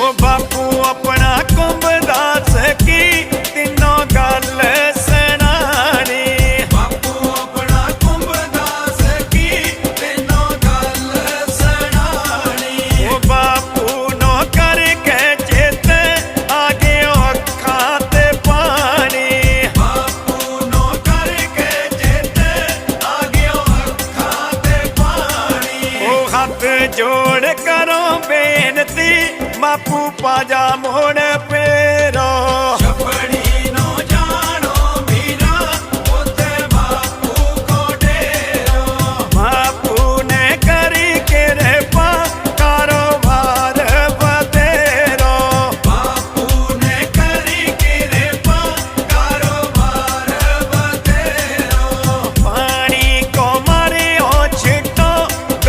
ਉਹ ਬਾਪੂ ਆਪਣਾ ਕੁੰਭਦਾ ਸਕੀ ਤਿੰਨੋਂ ਗੱਲ ਸੁਣਾਣੀ ਬਾਪੂ ਆਪਣਾ ਕੁੰਭਦਾ ਸਕੀ ਤਿੰਨੋਂ ਗੱਲ ਸੁਣਾਣੀ ਉਹ ਬਾਪੂ ਨੋ ਕਰਕੇ ਚੇਤੇ ਆ ਗਿਓ ਅੱਖਾਂ ਤੇ ਪਾਣੀ। ਬਾਪੂ ਨੋ ਕਰਕੇ ਚੇਤੇ ਆ ਗਿਓ ਅੱਖਾਂ ਤੇ ਪਾਣੀ। ਉਹ ਹੱਥ ਜੋੜ ਕਰੋ ਬੇਨਤੀ ma pupa ja mohne pe